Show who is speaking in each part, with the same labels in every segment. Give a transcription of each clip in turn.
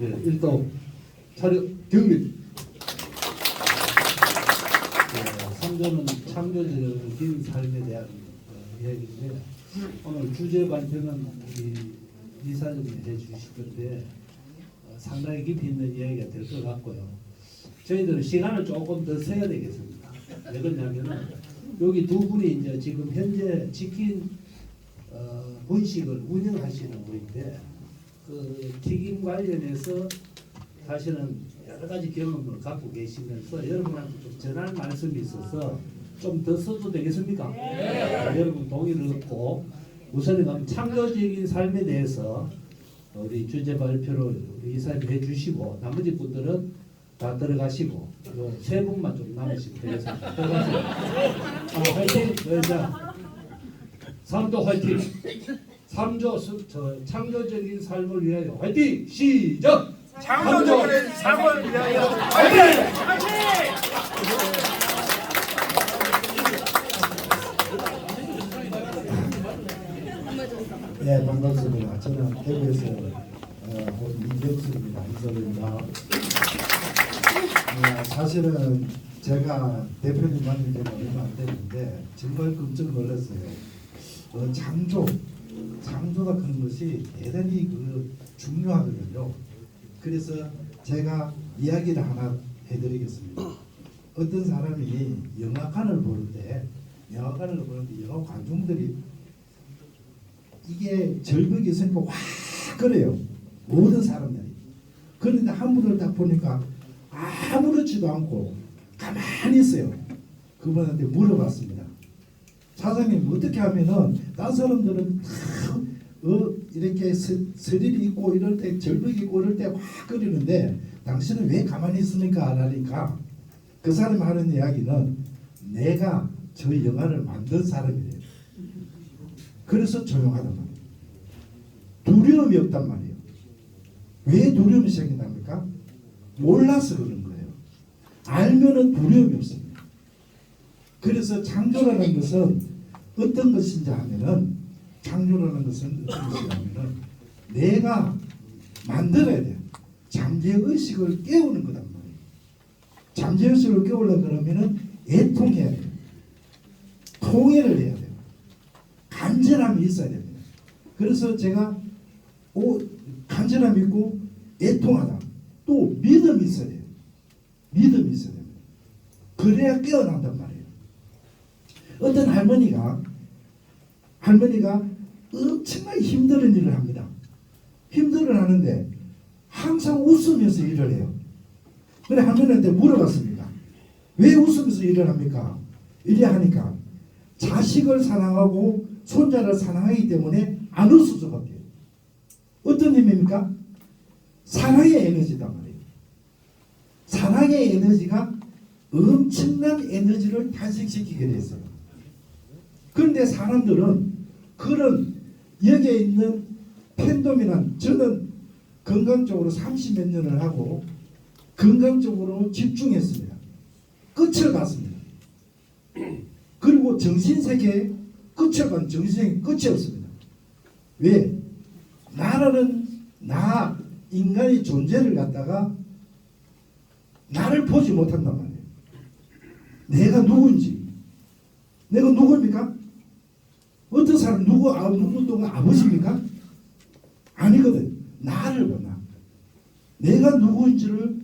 Speaker 1: 예, 일동 차려 경례. 예, 3조는 창조적인 삶에 대한 어, 이야기인데 오늘 주제 발표는 우리 이사님이 해주실 건데 어, 상당히 깊이 있는 이야기가 될 것 같고요. 저희들은 시간을 조금 더 세야 되겠습니다. 왜 그러냐면은 여기 두 분이 이제 지금 현재 치킨 어, 분식을 운영하시는 분인데 그 튀김 관련해서 사실은 여러 가지 경험을 갖고 계시면서 여러분한테 좀 전할 말씀이 있어서 좀 더 써도 되겠습니까? 네. 여러분 동의를 얻고 우선은 그럼 창조적인 삶에 대해서 우리 주제 발표를 이사님 해주시고 나머지 분들은 다 들어가시고 요세 분만 좀 남으시면 되겠습니다. 들어가세요. 아, 화이팅! 네, 자, 3조 화이팅! 3조 수, 저, 창조적인 삶을 위하여 화이팅! 시작!
Speaker 2: 창조적인 삶을 위하여 화이팅!
Speaker 3: 네, 반갑습니다. 저는 대구에서 어, 온 이경수입니다. 이소입니다. 어, 사실은 제가 대표님 만난 지가 얼마 안 됐는데 정말 깜짝 놀랐어요. 어, 창조, 창조가 그런 것이 대단히 그 중요하거든요. 그래서 제가 이야기를 하나 해드리겠습니다. 어떤 사람이 영화관을 볼 때, 영화관을 보는데 영화 관중들이 이게 절벽이 있으니까 와 그래요. 모든 사람들이. 그런데 한 분을 딱 보니까 아무렇지도 않고 가만히 있어요. 그분한테 물어봤습니다. 사장님 어떻게 하면은 딴 사람들은 다 어, 이렇게 스, 스릴이 있고 이럴 때 절벽이 있고 이럴 때확 그리는데 당신은 왜 가만히 있습니까? 라니까 그 사람이 하는 이야기는 내가 저 영화를 만든 사람이래요. 그래서 조용하단 말이에요. 두려움이 없단 말이에요. 왜 두려움이 생긴답니까? 몰라서 그런 거예요. 알면은 두려움이 없습니다. 그래서 창조라는 것은 어떤 것인지 하면은 창조라는 것은 어떤 것이냐면은 내가 만들어야 돼요. 잠재의식을 깨우는 거단 말이에요. 잠재의식을 깨우려고 그러면은 애통해야 돼요. 통해를 해야 돼요. 간절함이 있어야 됩니다. 그래서 제가 오, 간절함이 있고 애통하다. 또 믿음이 있어야 돼요. 믿음이 있어야 됩니다. 그래야 깨어난단 말이에요. 어떤 할머니가 할머니가 엄청나게 힘든 일을 합니다. 일을 하는데 항상 웃으면서 일을 해요. 그래 할머니한테 물어봤습니다. 왜 웃으면서 일을 합니까? 이래 하니까 자식을 사랑하고 손자를 사랑하기 때문에 안 웃을 수밖에. 어떤 힘입니까? 사랑의 에너지단 말이에요. 사랑의 에너지가 엄청난 에너지를 탄생시키게 됐어요. 그런데 사람들은 그런 여기에 있는 팬덤이란 저는 건강적으로 30몇 년을 하고 건강적으로 집중했습니다. 끝을 봤습니다. 그리고 정신세계에 끝을 간 정신세계 끝이 없습니다. 왜? 나라는 나 인간의 존재를 갖다가 나를 보지 못한단 말이에요. 내가 누군지 내가 누구입니까? 어떤 사람 누구 아 누구 누가 아버지입니까? 아니거든. 나를 보나. 내가 누구인지를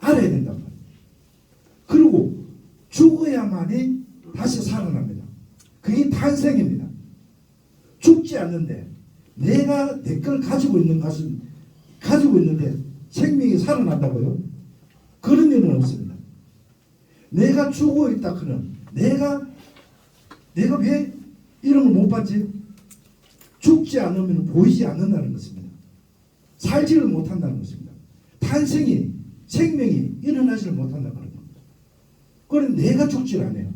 Speaker 3: 알아야 된단 말이에요. 그리고 죽어야만이 다시 살아납니다. 그게 탄생입니다. 죽지 않는데 내가 내 걸 가지고 있는 것은 가지고 있는데 생명이 살아난다고요? 그런 일은 없습니다. 내가 죽어 있다 그는 내가 내가 왜 이런 걸못 받지? 죽지 않으면 보이지 않는다는 것입니다. 살지를 못한다는 것입니다. 탄생이 생명이 일어나지를 못한다는 겁니다. 그럼 내가 죽질 않아요.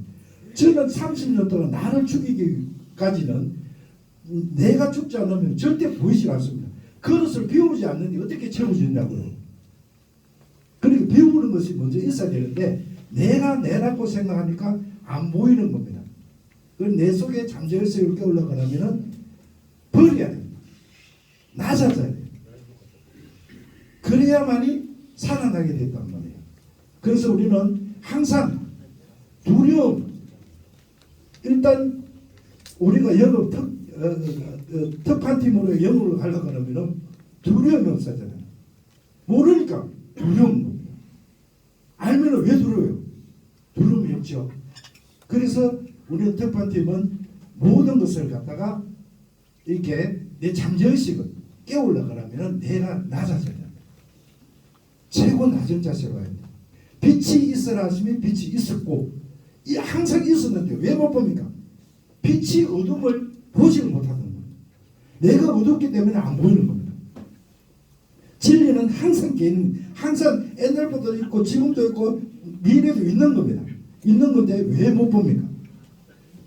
Speaker 3: 저는 30년 동안 나를 죽이기까지는 내가 죽지 않으면 절대 보이지 않습니다. 그릇을 비우지 않는데 어떻게 채워지냐고요. 그러니까 비우는 것이 먼저 있어야 되는데 내가 내라고 생각하니까 안 보이는 겁니다. 그럼 내 속에 잠재의식을 깨우려고 하면은 버려야 됩니다. 낮아져야 돼요. 그래야 그래야만이 살아나게 됐단 말이에요. 그래서 우리는 항상 두려움 일단 우리가 영업 특, 어, 어, 어, 특판 팀으로 영업을 하려고 하면은 두려움이 없어잖아요. 모르니까 겁니다. 알면은 왜 두려워요? 두려움이 없죠. 그래서 우리 특판 팀은 모든 것을 갖다가 이렇게 내 잠재의식을 깨우려고 하면은 내가 낮아져야 됩니다. 최고 낮은 자세로 가야 돼요. 빛이 있어라 하시면 빛이 있었고 이 항상 있었는데 왜 못 봅니까? 빛이 어둠을 보지를 못하는 겁니다. 내가 어둡기 때문에 안 보이는 겁니다. 진리는 항상 개인, 항상 옛날부터 있고 지금도 있고 미래도 있는 겁니다. 있는 건데 왜 못 봅니까?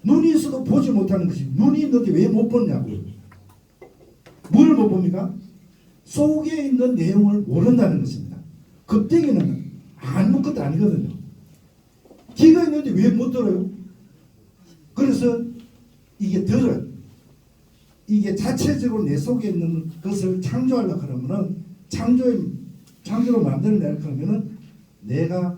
Speaker 3: 눈이 있어도 보지 못하는 것이 눈이 있는데 왜 못 보냐고요. 뭘못 봅니까? 속에 있는 내용을 모른다는 것입니다. 겁대기는 아무것도 아니거든요. 귀가 있는데 왜 못 들어요? 그래서 이게 들어 이게 자체적으로 내 속에 있는 것을 창조하려고 그러면은 창조의 창조로 만들어내려 그러면은 내가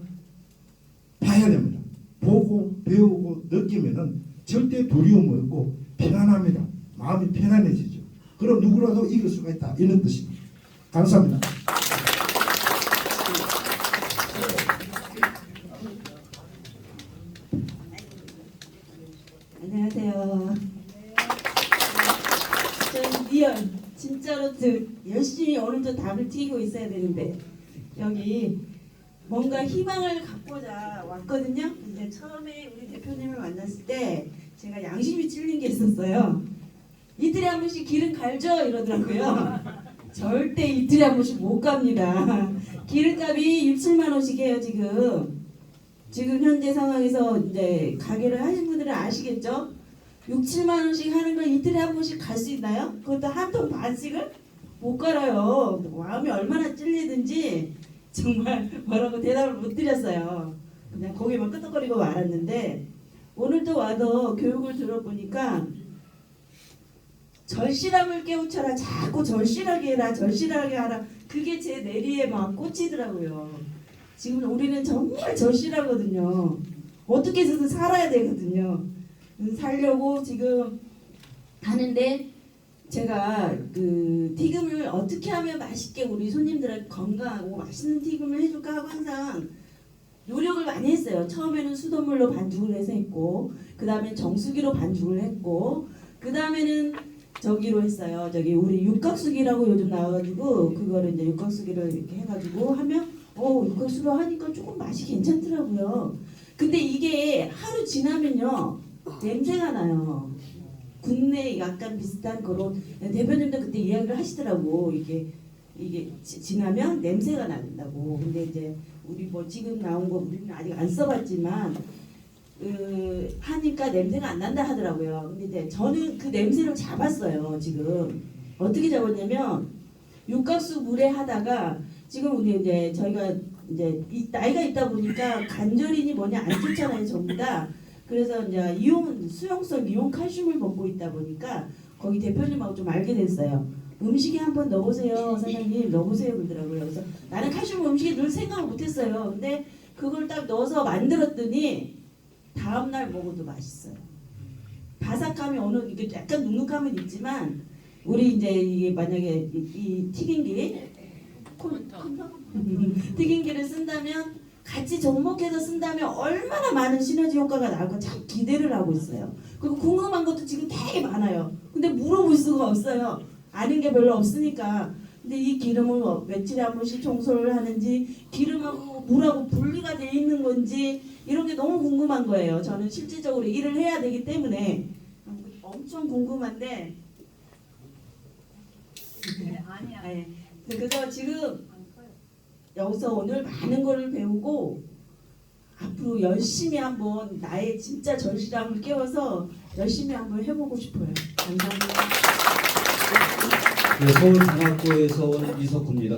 Speaker 3: 봐야 됩니다. 보고 배우고 느끼면은 절대 두려움 없고 편안합니다. 마음이 편안해지죠. 그럼 누구라도 이길 수가 있다 이런 뜻입니다. 감사합니다.
Speaker 4: 안녕하세요. 저는 리얼 진짜로 그 열심히 오늘도 답을 튀고 있어야 되는데 여기 뭔가 희망을 갖고자 왔거든요. 근데 처음에 우리 대표님을 만났을 때 제가 양심이 찔린 게 있었어요. 이틀에 한 번씩 기름 갈죠 이러더라고요. 절대 이틀에 한 번씩 못 갑니다. 기름값이 6, 7만 원씩 해요 지금. 지금 현재 상황에서 이제 가게를 하신 분들은 아시겠죠? 6, 7만 원씩 하는 걸 이틀에 한 번씩 갈 수 있나요? 그것도 한 통 반씩을 못 갈아요. 마음이 얼마나 찔리든지 정말 뭐라고 대답을 못 드렸어요. 그냥 고개만 끄덕거리고 말았는데 오늘도 와서 교육을 들어보니까 절실함을 깨우쳐라 자꾸 절실하게 해라 절실하게 하라 그게 제 내리에 막 꽂히더라고요. 지금 우리는 정말 절실하거든요. 어떻게 해서든 살아야 되거든요. 음, 살려고 지금 하는데 제가 그 튀김을 어떻게 하면 맛있게 우리 손님들한테 건강하고 맛있는 튀김을 해줄까 하고 항상 노력을 많이 했어요. 처음에는 수돗물로 반죽을 해서 했고, 그 다음에 정수기로 반죽을 했고, 그 다음에는 저기로 했어요. 저기 우리 육각수기라고 요즘 나와가지고 그거를 이제 육각수기를 이렇게 해가지고 하면 어 육각수로 하니까 조금 맛이 괜찮더라고요. 근데 이게 하루 지나면요 냄새가 나요. 국내 약간 비슷한 그런 대표님도 그때 이야기를 하시더라고 이게 이게 지, 지나면 냄새가 난다고. 근데 이제 우리 뭐 지금 나온 거 우리는 아직 안 써봤지만 그 하니까 냄새가 안 난다 하더라고요. 근데 이제 저는 그 냄새를 잡았어요. 지금 어떻게 잡았냐면 육각수 물에 하다가 지금 우리 이제 저희가 이제 이 나이가 있다 보니까 관절이니 뭐냐 안 좋잖아요, 전부 다. 그래서 이제 이온 수용성 이온 칼슘을 먹고 있다 보니까 거기 대표님하고 좀 알게 됐어요. 음식에 한번 넣어보세요, 사장님 넣어보세요 그러더라고요. 그래서 나는 칼슘 음식에 늘 생각을 못했어요. 근데 그걸 딱 넣어서 만들었더니 다음 날 먹어도 맛있어요. 바삭함이 어느 이게 약간 눅눅함은 있지만 우리 이제 이게 만약에 이, 이 튀김기 콘- 콘- 튀김기를 쓴다면 같이 접목해서 쓴다면 얼마나 많은 시너지 효과가 나올까 참 기대를 하고 있어요. 그리고 궁금한 것도 지금 되게 많아요. 근데 물어볼 수가 없어요. 아는 게 별로 없으니까. 근데 이 기름을 뭐 며칠에 한 번씩 청소를 하는지 기름하고 물하고 분리가 돼 있는 건지 이런 게 너무 궁금한 거예요. 저는 실질적으로 일을 해야 되기 때문에 엄청 궁금한데 네. 그래서 지금 여기서 오늘 많은 걸 배우고 앞으로 열심히 한번 나의 진짜 절실함을 깨워서 열심히 한번 해보고 싶어요. 감사합니다.
Speaker 5: 네, 서울장학고에서 온 이석구입니다.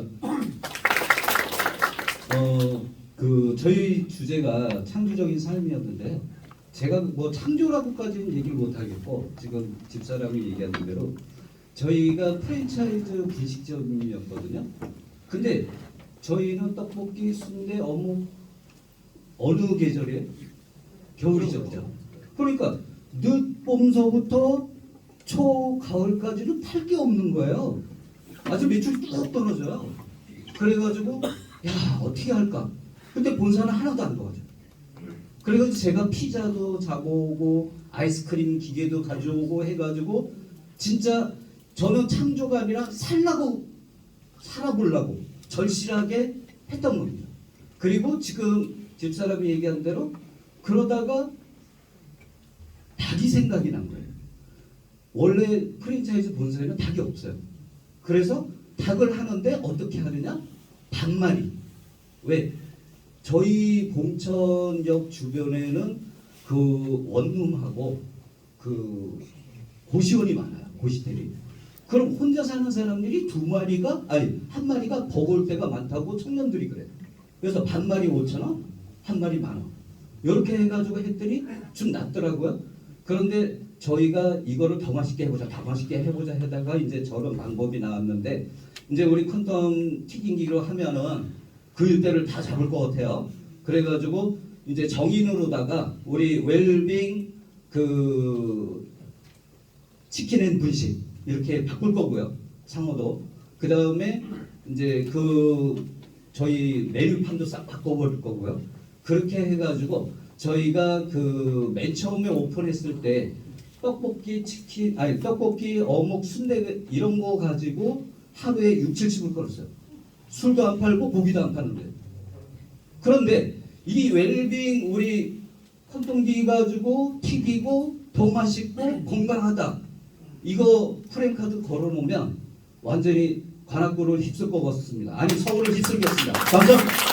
Speaker 5: 어, 그 저희 주제가 창조적인 삶이었는데 제가 뭐 창조라고까지는 얘기를 못 하겠고 지금 집사람이 얘기하는 대로 저희가 프랜차이즈 분식점이었거든요. 근데 저희는 떡볶이, 순대, 어묵 어느 계절이에요? 겨울이죠, 그죠? 그러니까 늦봄서부터 초 가을까지는 팔 게 없는 거예요. 아주 매출이 뚝 떨어져요. 그래가지고 야 어떻게 할까? 근데 본사는 하나도 안 도와줘. 그래가지고 제가 피자도 잡아오고 아이스크림 기계도 가져오고 해가지고 진짜 저는 창조가 아니라 살라고 살아보려고 절실하게 했던 겁니다. 그리고 지금 집사람이 얘기한 대로 그러다가 닭이 생각이 난 거예요. 원래 프랜차이즈 본사에는 닭이 없어요. 그래서 닭을 하는데 어떻게 하느냐? 닭말이. 왜? 저희 봉천역 주변에는 그 원룸하고 그 고시원이 많아요. 고시텔이. 그럼 혼자 사는 사람들이 두 마리가 아니 한 마리가 버거울 때가 많다고 청년들이 그래요. 그래서 반 마리 5천 원, 한 마리 만 원. 이렇게 해가지고 했더니 좀 낫더라고요. 그런데 저희가 이거를 더 맛있게 해보자, 더 맛있게 해보자 하다가 이제 저런 방법이 나왔는데 이제 우리 콘돔 튀김기로 하면은 그 일대를 다 잡을 것 같아요. 그래가지고 이제 정인으로다가 우리 웰빙 그 치킨 앤 분식 이렇게 바꿀 거고요. 상호도. 그 다음에 이제 그 저희 메뉴판도 싹 바꿔버릴 거고요. 그렇게 해가지고 저희가 그 맨 처음에 오픈했을 때 떡볶이, 치킨, 아니 떡볶이, 어묵, 순대 이런 거 가지고 하루에 6, 70을 걸었어요. 술도 안 팔고 고기도 안 파는데. 그런데 이 웰빙 우리 콘돔기 가지고 튀기고 더 맛있고 건강하다. 이거 프랭카드 걸어놓으면 완전히 관악구를 휩쓸 것 같습니다. 아니 서울을 휩쓸겠습니다. 감사합니다.